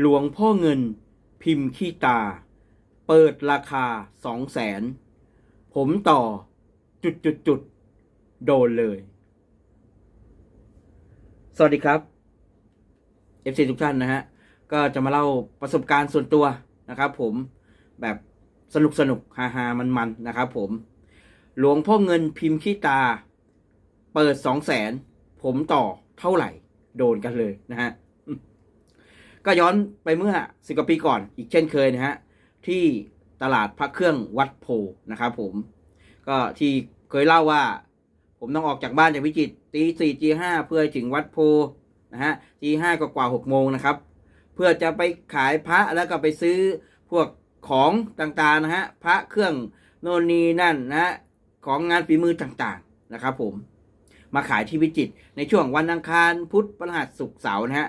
หลวงพ่อเงิน พิมพ์ขี้ตา เปิดราคาสองแสน ผมต่อ จุดจุดจุดโดนเลย สวัสดีครับ FC ทุกท่านนะฮะ ก็จะมาเล่าประสบการณ์ส่วนตัวนะครับผมแบบสนุกสนุกฮาฮามันมันๆนะครับผม หลวงพ่อเงินพิมพ์ขี้ตา เปิดสองแสน ผมต่อเท่าไหร่ โดนกันเลยนะฮะ ก็ย้อนไปเมื่อสิบกว่าปีก่อนอีกเช่นเคยนะฮะที่ตลาดพระเครื่องวัดโพนะครับผมก็ที่เคยเล่าว่า ผมต้องออกจากบ้านจากพิจิตตีสี่ตีห้าเพื่อถึงวัดโพนะฮะตีห้ากว่าหกโมงนะครับ เพื่อจะไปขายพระแล้วก็ไปซื้อพวกของต่างๆนะฮะพระเครื่องโน่นนี่นั่นนะฮะของงานฝีมือต่างๆนะครับ ผมมาขายที่พิจิตในช่วงวันอังคารพุธพฤหัสศุกร์เสาร์นะฮะ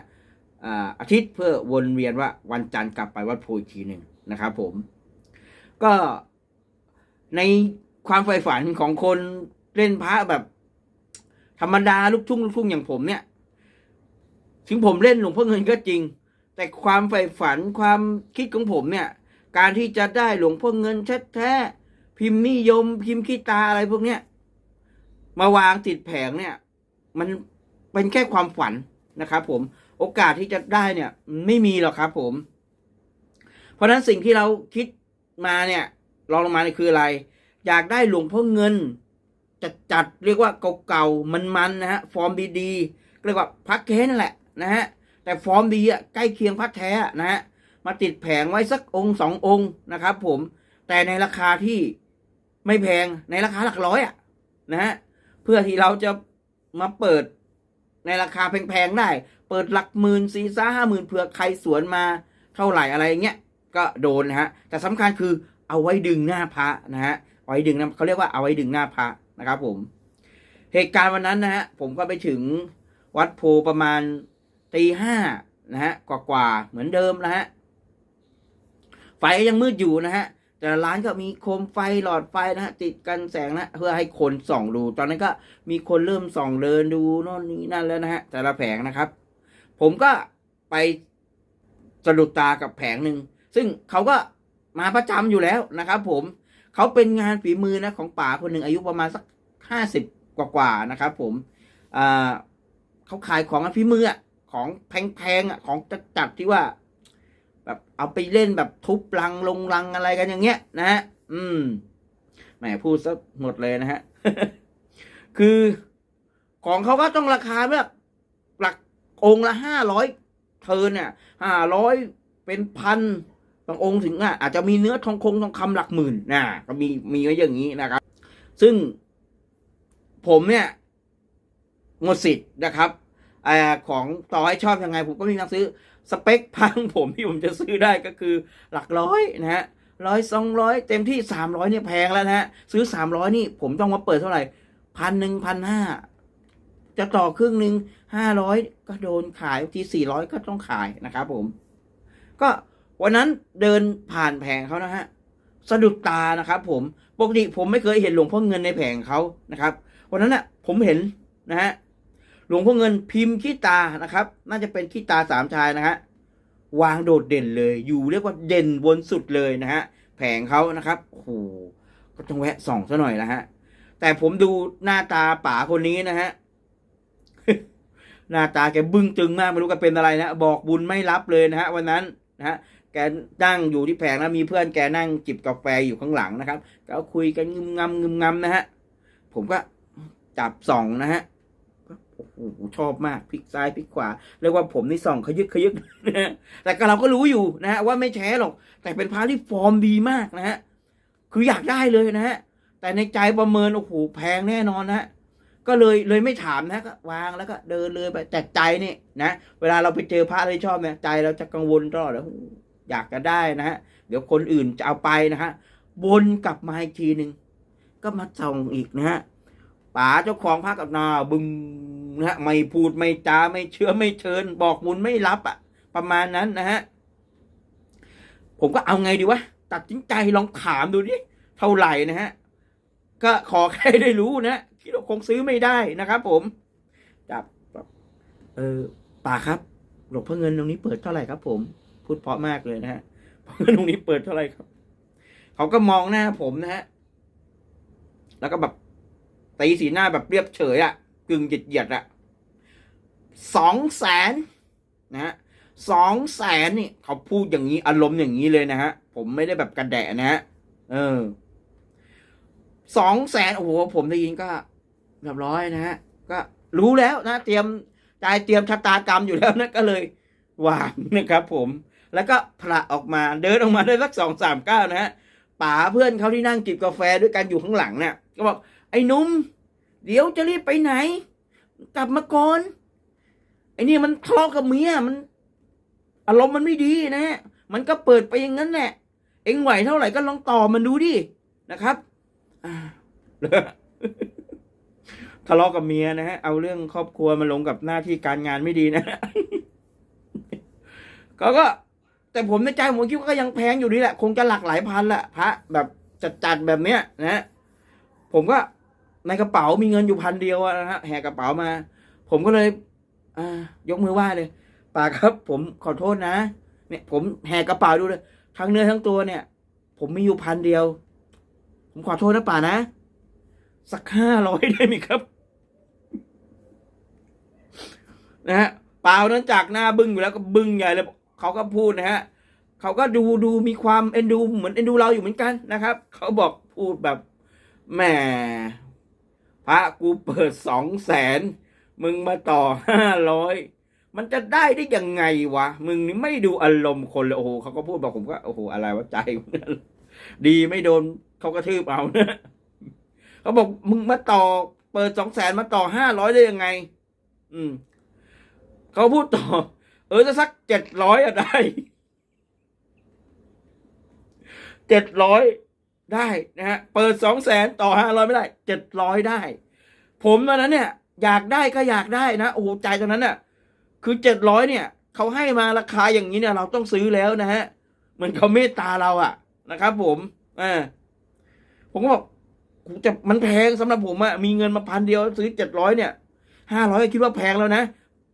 อาอาทิตย์เพื่อวนเวียนว่าวันจันทร์กลับไปวัดโพอีกทีหนึ่งนะครับผม ก็ในความใฝ่ฝันของคนเล่นพระแบบ ธรรมดาลูกทุ่งลูกทุ่งอย่างผมเนี่ยถึงผมเล่นหลวงพ่อเงินก็จริง แต่ความใฝ่ฝันความคิดของผมเนี่ย การที่จะได้หลวงพ่อเงินแท้ๆพิมพ์นิยม พิมพ์ขี้ตาอะไรพวกเนี้ยมาวางติดแผงเนี่ย มันเป็นแค่ความฝันนะครับผม โอกาสที่จะได้เนี่ยไม่มีหรอกครับผม เพราะฉะนั้นสิ่งที่เราคิดมาเนี่ยลองลงมาเนี่ยคืออะไร อยากได้หลวงพ่อเงินจัดจัดๆเรียกว่าเก่าๆมันๆนะฮะฟอร์มดีๆเรียกว่าพักแท้นั่นแหละนะฮะแต่ฟอร์มดีอะใกล้เคียงพักแท้นะฮะมาติดแผงไว้สักองค์สององค์นะครับ ผมแต่ในราคาที่ไม่แพงในราคาหลักร้อยอะนะฮะเพื่อที่เราจะมาเปิดในราคาแพงๆได้ เปิดหลักหมื่นสี่ซ่าห้าหมื่นเผื่อใครสวนมาเท่าไหร่อะไรเงี้ยก็โดนนะฮะแต่สำคัญคือเอาไว้ดึงหน้าพระนะฮะเอาไว้ดึงนะเขาเรียกว่าเอาไว้ดึงหน้าพระนะครับผม เหตุการณ์วันนั้นนะฮะผมก็ไปถึงวัดโพประมาณตีห้านะฮะกว่าๆเหมือนเดิมนะฮะไฟยังมืดอยู่นะฮะแต่ร้านก็มีโคมไฟหลอดไฟนะฮะติดกันแสงนะเพื่อให้คนส่องดู ตอนนั้นก็มีคนเริ่มส่องเดินดูโน่นนี่นั่นแล้วนะฮะแต่ละแผงนะครับ ผมก็ไปสะดุดตากับแผงหนึ่ง ซึ่งเขาก็มาประจำอยู่แล้วนะครับผมเขาเป็นงานฝีมือนะของป๋าคนหนึ่งอายุประมาณสักห้าสิบกว่าๆนะครับผมเขาขายของฝีมืออะของแพงๆของจัดๆที่ว่า แบบเอาไปเล่นแบบทุบลังลงลังอะไรกันอย่างเงี้ยนะฮะอืมแหมพูดซะหมดเลยนะฮะ คือของเขาก็ต้องราคาแบบ องค์ละห้าร้อยเทิร์นเนี่ยห้าร้อยเป็นพันบางองค์ถึงอะอาจจะมีเนื้อทองคงทองคำหลักหมื่นนะก็มีมีไว้อย่างนี้นะครับ ซึ่งผมเนี่ยหมดสิทธิ์นะครับอของต่อให้ชอบยังไง ผมก็มมีทางซื้อ สเปคพังผมที่ผมจะซื้อได้ก็คือหลักร้อยนะฮะร้อยสองร้อยเต็มที่สามร้อยเนี่ยแพงแล้วนะฮะซื้อสามร้อยนี่ผมต้องมาเปิดเท่าไหร่พันหนึ่งพันห้า จะต่อครึ่งหนึ่งห้าร้อยก็โดนขายทีสี่ร้อยก็ต้องขายนะครับผม ก็วันนั้นเดินผ่านแผงเขานะฮะสะดุดตานะครับผมปกติผมไม่เคยเห็นหลวงพ่อเงินในแผงเขานะครับวันนั้นน่ะผมเห็นนะฮะหลวงพ่อเงินพิมพ์ขี้ตานะครับ น่าจะเป็นขี้ตาสามชายนะฮะวางโดดเด่นเลย อยู่เรียกว่าเด่นบนสุดเลยนะฮะแผงเขานะครับโอ้โหก็ต้องแวะส่องซะหน่อยนะฮะแต่ผมดูหน้าตาป๋าคนนี้นะฮะ หน้าตาแกบึ้งตึงมากไม่รู้แกเป็นอะไรนะบอกบุญไม่รับเลยนะฮะวันนั้นนะฮะแกนั่งอยู่ที่แผงแล้วมีเพื่อนแกนั่งจิบกาแฟอยู่ข้างหลังนะครับก็คุยกันงึมงำงึมงำนะฮะผมก็จับส่องนะฮะโอ้โหชอบมากพลิกซ้ายพลิกขวาเรียกว่าผมนี่ส่องขยึกขยึกนะฮะแต่ก็เราก็รู้อยู่นะฮะว่าไม่แช้หรอก แต่เป็นพระที่ฟอร์มดีมากนะฮะคืออยากได้เลยนะฮะแต่ในใจประเมินโอ้โหแพงแน่นอนนะฮะ ก็เลยเลยไม่ถามนะก็วางแล้วก็เดินเลยไปแต่ใจนี่นะเวลาเราไปเจอพระอะไรชอบเนี่ยใจเราจะกังวลตลอดเลยอยากจะได้นะฮะเดี๋ยวคนอื่นจะเอาไปนะฮะวนกลับมาอีกทีหนึ่งก็มาส่องอีกนะฮะป๋าเจ้าของพักกับนาบึงนะฮะไม่พูดไม่จาไม่เชื่อไม่เชิญ บอกบุญไม่รับอะประมาณนั้นนะฮะผมก็เอาไงดีวะตัดสินใจลองถามดูดิเท่าไหร่นะฮะก็ขอแค่ได้รู้นะ คิดว่าคงซื้อไม่ได้นะครับผมจับเออป่าครับหลวงพ่อเงินตรงนี้เปิดเท่าไหร่ครับผม พูดเพราะมากเลยนะฮะเพราะว่าตรงนี้เปิดเท่าไหร่ครับ เขาก็มองหน้าผมนะฮะแล้วก็แบบตีสีหน้าแบบเรียบเฉยอะ่ะกึ่งเหยียดหยียดๆอะ่ะสองแสนนะฮะสองแสนนี่เขาพูดอย่างนี้อารมณ์อย่างนี้เลยนะฮะ ผมไม่ได้แบบกระแดะนะฮะเออสองแสนโอ้โหผมได้ยินก็ เรียบร้อยนะฮะก็รู้แล้วนะ เตรียมใจเตรียมชะตากรรมอยู่แล้วนะก็เลยวางนะครับ ผม แล้วก็ผละออกมาเดินออกมาได้สักสองสามก้าวนะฮะป๋าเพื่อนเขาที่นั่งจิบกาแฟด้วยกันอยู่ข้างหลังเนี่ยก็บอกไอ้นุ่มเดี๋ยวจะรีบไปไหน กลับมาก่อนไอ้นี่มันทะเลาะกับเมียมัน อารมณ์มันไม่ดีนะฮะมันก็เปิดไปอย่างนั้นแหละเอ็งไหวเท่าไหร่ก็ลองต่อมันดูดินะครับอ่า ทะเลาะกับเมียนะฮะ เอาเรื่องครอบครัวมาลงกับหน้าที่การงานไม่ดีนะก็ก็ แต่ผมในใจผมคิดว่าก็ยังแพงอยู่ดีแหละ คงจะหลักหลายพันละพระแบบจัดๆแบบเนี้ยนะ ผมก็ในกระเป๋ามีเงินอยู่พันเดียวอะนะฮะแหกกระเป๋ามา ผมก็เลย อ่ายกมือไหว้เลยป่าครับ ผมขอโทษนะ เนี่ย ผมแหกกระเป๋าดูเลยทั้งเนื้อทั้งตัวเนี่ย ผมมีอยู่พันเดียว ผมขอโทษนะป่านะ สักห้าร้อยได้ไหมครับ นะฮะเปล่านั้นจากหน้าบึ้งอยู่แล้วก็บึ้งใหญ่เลยเขาก็พูดนะฮะเขาก็ดูดูมีความเอ็นดูเหมือนเอ็นดูเราอยู่เหมือนกันนะครับ เขาบอกพูดแบบแหมพระกูเปิดสองแสนมึงมาต่อห้าร้อยมันจะได้ได้ยังไงวะ มึงนี่ไม่ดูอารมณ์คนเลยโอ้โหเขาก็พูดบอกผมก็โอ้โหอะไรวะใจดีไม่โดนเขาก็ทืบเอานะเขาบอกมึงมาต่อ เปิดสองแสนมาต่อห้าร้อยได้ยังไง อืม เขาพูดต่อ เออจะสักเจ็ดร้อยอะได้เจ็ดร้อยได้นะฮะเปิดสองแสนต่อห้าร้อยไม่ได้เจ็ดร้อยได้ ผมตอนนั้นเนี่ย อยากได้ก็อยากได้นะโอ้โหใจตอนนั้นน่ะ คือเจ็ดร้อยเนี่ยเขาให้มาราคาอย่างนี้เนี่ย เราต้องซื้อแล้วนะฮะเหมือนเขาเมตตาเราอะนะครับ ผมอ่าผมก็บอกกูจะมันแพงสำหรับผมอะมีเงินมาพันเดียวซื้อเจ็ดร้อยเนี่ยห้าร้อยคิดว่าแพงแล้วนะ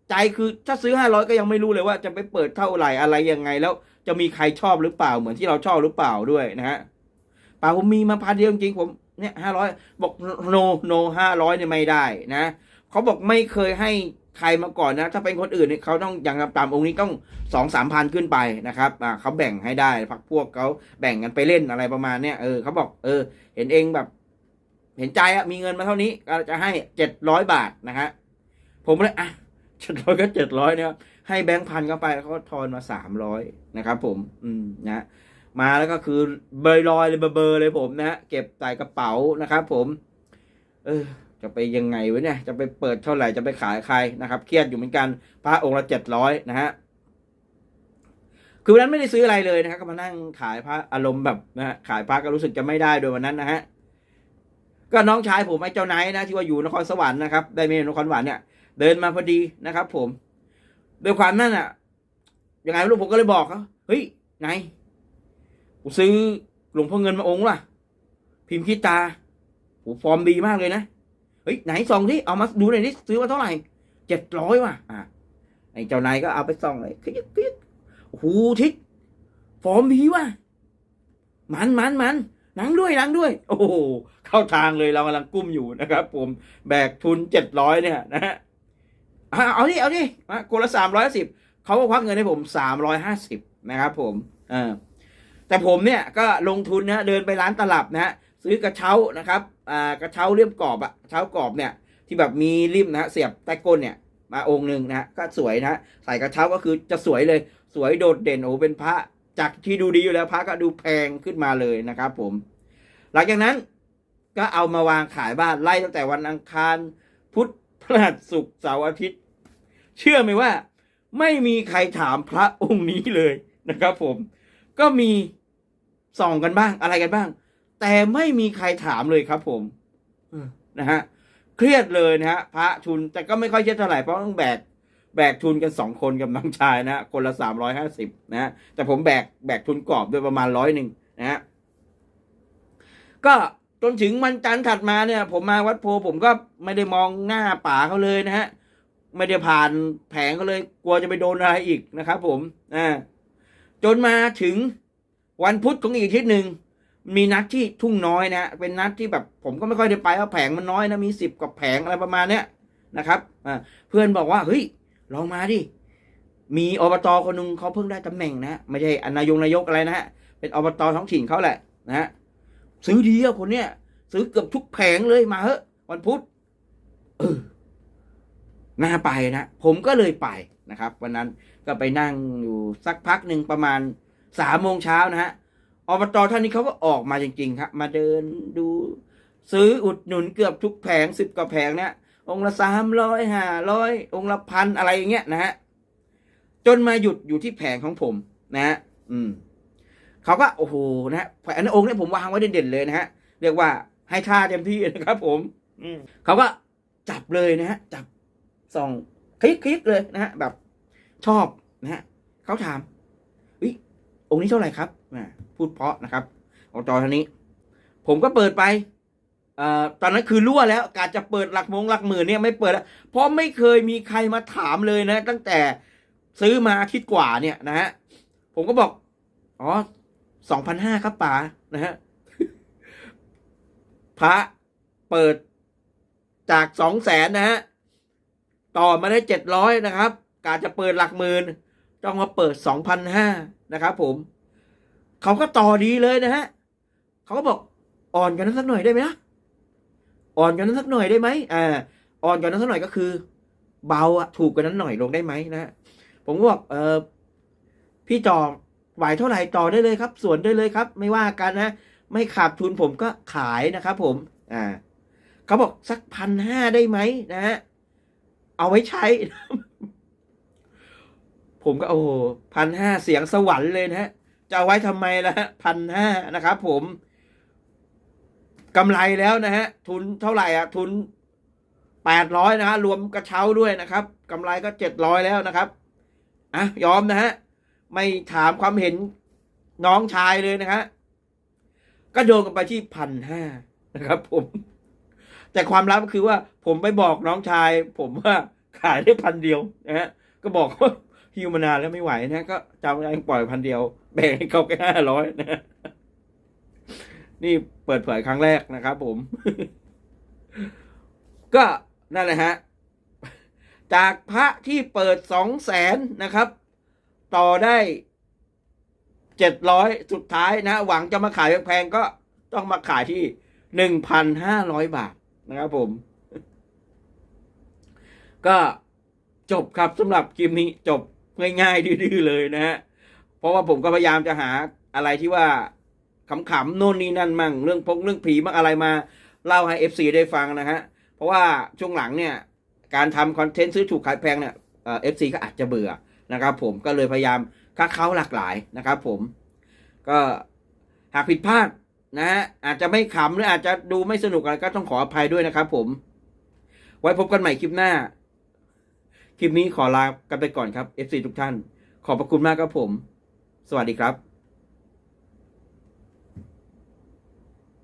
ใจคือถ้าซื้อห้าร้อยก็ยังไม่รู้เลยว่าจะไปเปิดเท่าไหร่อะไรยังไง แล้วจะมีใครชอบหรือเปล่าเหมือนที่เราชอบหรือเปล่าด้วยนะฮะป่าผมมีมาพันเดียวจริงผมเนี่ยห้าร้อยบอกโนโนห้าร้อยเนี่ยไม่ได้นะเขาบอกไม่เคยให้ใครมาก่อนนะ ถ้าเป็นคนอื่นเนี่ยเขาต้องอย่างตามองค์นี้ต้องสองสามพันขึ้นไปนะครับอ่าเขาแบ่งให้ได้พักพวกเขาแบ่งกันไปเล่นอะไรประมาณเนี้ยเออเขาบอกเออ เห็นเองแบบ เห็นใจอะมีเงินมาเท่านี้ก็จะให้เจ็ดร้อยบาทนะฮะผมเลยอะ เจ็ดร้อยก็เจ็ดร้อยนะครับให้แบงค์พันเข้าไปเขาก็ทอนมาสามร้อยนะครับผมอืมนะมาแล้วก็คือเบยลอยเลยเบอร์เบอร์เลยผมนะฮะเก็บใส่กระเป๋านะครับผม เออ จะไปยังไงวะเนี่ยจะไปเปิดเท่าไหร่จะไปขายใครนะครับเครียดอยู่เหมือนกันพระองค์ละเจ็ดร้อยนะฮะคือวันนั้นไม่ได้ซื้ออะไรเลยนะครับก็มานั่งขายพระอารมณ์แบบนะฮะขายพระก็รู้สึกจะไม่ได้โดยวันนั้นนะฮะก็น้องชายผมไอ้เจ้าไนท์นะที่ว่าอยู่นครสวรรค์นะครับได้เมนนครสวรรค์เนี่ย เดินมาพอดีนะครับผมด้วยความนั่นอะยังไงไม่รู้ผมก็เลยบอกเขาเฮ้ยไหนกูซื้อหลวงพ่อเงินมาองค์ล่ะ พิมพ์คิดตาโหฟอร์มดีมากเลยนะเฮ้ยไหนส่องที่เอามาดูหน่อยดิซื้อมาเท่าไหร่เจ็ดร้อยว่ะอะไอ้เจ้านายก็เอาไปส่องเลยคิกคิกโอ้โหทิศฟอร์มดีว่ะมันมันมันนังด้วยนังด้วย โอ้โหเข้าทางเลยเรากำลังกุ้มอยู่นะครับ ผมแบกทุนเจ็ดร้อยเนี่ยนะฮะ เอาดิเอาดิมาคนละสามร้อยสิบเขาก็ควักเงินให้ผมสามร้อยห้าสิบนะครับผมเออแต่ผมเนี่ยก็ลงทุนนะเดินไปร้านตลับนะซื้อกระเช้านะครับอ่ากระเช้าเลี่ยมกรอบอะกระเช้ากรอบเนี่ย ที่แบบมีริมนะเสียบใต้ก้นเนี่ย มาองค์หนึ่งนะก็สวยนะใส่กระเช้าก็คือจะสวยเลย สวยโดดเด่นโอ้เป็นพระจากที่ดูดีอยู่แล้วพระก็ดูแพงขึ้นมาเลยนะครับ ผม หลังจากนั้นก็เอามาวางขายบ้านไล่ตั้งแต่วันอังคารพุธ พฤหัสศุกเสาร์อาทิตย์ เชื่อไหมว่า ไม่มีใครถามพระองค์นี้เลยนะครับ ผม ก็มีส่องกันบ้างอะไรกันบ้าง แต่ไม่มีใครถามเลยครับ ผมนะฮะเครียดเลยนะฮะพระทุนแต่ก็ไม่ค่อยเครียดเท่าไหร่เพราะต้องแบกแบกทุนกันสองคนกับน้องชายนะคนละสามร้อยห้าสิบนะ แต่ผมแบกแบกทุนกรอบด้วยประมาณร้อยหนึ่งนะฮะก็ นถึงวันจันทร์ถัดมาเนี่ย ผมมาวัดโพผมก็ไม่ได้มองหน้าป่าเขาเลยนะฮะไม่ได้ผ่านแผงเขาเลย กลัวจะไปโดนอะไรอีกนะครับ ผมอ่าจนมาถึงวันพุธของอีกทิตย์หนึ่งมีนัดที่ทุ่งน้อยนะเป็นนัดที่แบบ ผมก็ไม่ค่อยได้ไปเพราะแผงมันน้อยนะมีสิบกว่าแผงอะไรประมาณเนี้ยนะครับอ่าเพื่อนบอกว่าเฮ้ยลองมาดิมีอบตคนนึงเขาเพิ่งได้ตำแหน่งนะไม่ใช่อนายงนายกอะไรนะฮะเป็นอบตท้องถิ่นเขาแหละนะฮะ ซื้อดีอะคนเนี้ยซื้อเกือบทุกแผงเลยมาเฮ้วันพุธเออน่าไปนะผมก็เลยไปนะครับ วันนั้นก็ไปนั่งอยู่สักพักหนึ่งประมาณสามโมงเช้านะฮะอบตท่านนี้เขาก็ออกมาจริง ๆ ครับ มาเดินดู ซื้ออุดหนุนเกือบทุกแผงสิบกว่าแผงเนี่ยองละสามร้อยห้าร้อยองละพันอะไรอย่างเงี้ยนะฮะจนมาหยุดอยู่ที่แผงของผมนะฮะอืม เขาก็โอ้โหนะฮะแผงนั้นองค์เนี้ผมวางไว้เด่นๆเลยนะฮะเรียกว่าให้ท่าเต็มที่นะครับผมอืมเขาก็จับเลยนะฮะจับส่องคลิกคลิกเลยนะฮะแบบชอบนะฮะเขาถามวิองค์นี้เท่าไหร่ครับอ่าพูดเพราะนะครับองค์จอท่านนี้ ผมก็เปิดไปเอ่อตอนนั้นคือรั่วแล้ว การจะเปิดหลักมงหลักหมื่นเนี่ยไม่เปิดแล้วเพราะไม่เคยมีใครมาถามเลยนะ ตั้งแต่ซื้อมาอาทิตย์กว่าเนี่ยนะฮะผมก็บอก อ๋อ สองพันห้าครับป๋านะฮะพระเปิดจากสองแสนนะฮะต่อมาได้เจ็ดร้อยนะครับ การจะเปิดหลักหมื่นต้องมาเปิดสองพันห้านะครับผมเขาก็ต่อดีเลยนะฮะเขาก็บอกอ่อนกันนั้นสักหน่อยได้ไหมนะอ่อนกันนั้นสักหน่อยได้ไหมอ่าอ่อนกันนั้นสักหน่อยก็คือ เบาอะถูกกันนั้นหน่อยลงได้ไหมนะฮะผมก็บอกเออพี่จอม ไหวเท่าไหร่ต่อได้เลยครับ ส่วนได้เลยครับ ไม่ว่ากันนะ ไม่ขาดทุนผมก็ขายนะครับผมอ่าเขาบอกสักพันห้าได้ไหมนะฮะเอาไว้ใช้ ผมก็โอ้พันห้าเสียงสวรรค์เลยนะฮะจะเอาไว้ทำไมล่ะฮะพันห้านะครับผมกำไรแล้วนะฮะทุนเท่าไหร่อะทุนแปดร้อยนะฮะรวมกระเช้าด้วยนะครับกำไรก็เจ็ดร้อยแล้วนะครับอะยอมนะฮะ ไม่ถามความเห็นน้องชายเลยนะฮะก็โยนกันไปที่พันห้านะครับ ผม แต่ความลับก็คือว่า ผมไปบอกน้องชาย ผมว่าขายได้พันเดียวนะฮะก็บอกว่าฮิวมานานแล้วไม่ไหวนะ ก็จำได้ปล่อยพันเดียว แบ่งให้เขาแค่ห้าร้อยนะนี่เปิดเผยครั้งแรกนะครับผม ก็นั่นแหละฮะ จากพระที่เปิดสองแสนนะครับ ต่อได้เจ็ดร้อยสุดท้ายนะ หวังจะมาขายแพงๆก็ต้องมาขายที่หนึ่งพันห้าร้อยบาทนะครับผม ก็จบครับสำหรับคลิปนี้จบง่ายๆดื้อๆเลยนะฮะเพราะว่าผมก็พยายามจะหาอะไรที่ว่าขำๆโน่นนี่นั่นมั่งเรื่องพงเรื่องผีมั่งอะไรมา เล่าให้ FC ได้ฟังนะฮะ เพราะว่าช่วงหลังเนี่ย การทำคอนเทนต์ซื้อถูกขายแพงเนี่ยเอฟซีก็อาจจะเบื่อ นะครับ ผมก็เลยพยายามคัดเขาหลากหลายนะครับ ผมก็หากผิดพลาดนะฮะอาจจะไม่ขำหรืออาจจะดูไม่สนุกอะไรก็ต้องขออภัยด้วยนะครับผม ไว้พบกันใหม่คลิปหน้า คลิปนี้ขอลากันไปก่อนครับ FC ทุกท่าน ขอบพระคุณมากครับผม สวัสดีครับ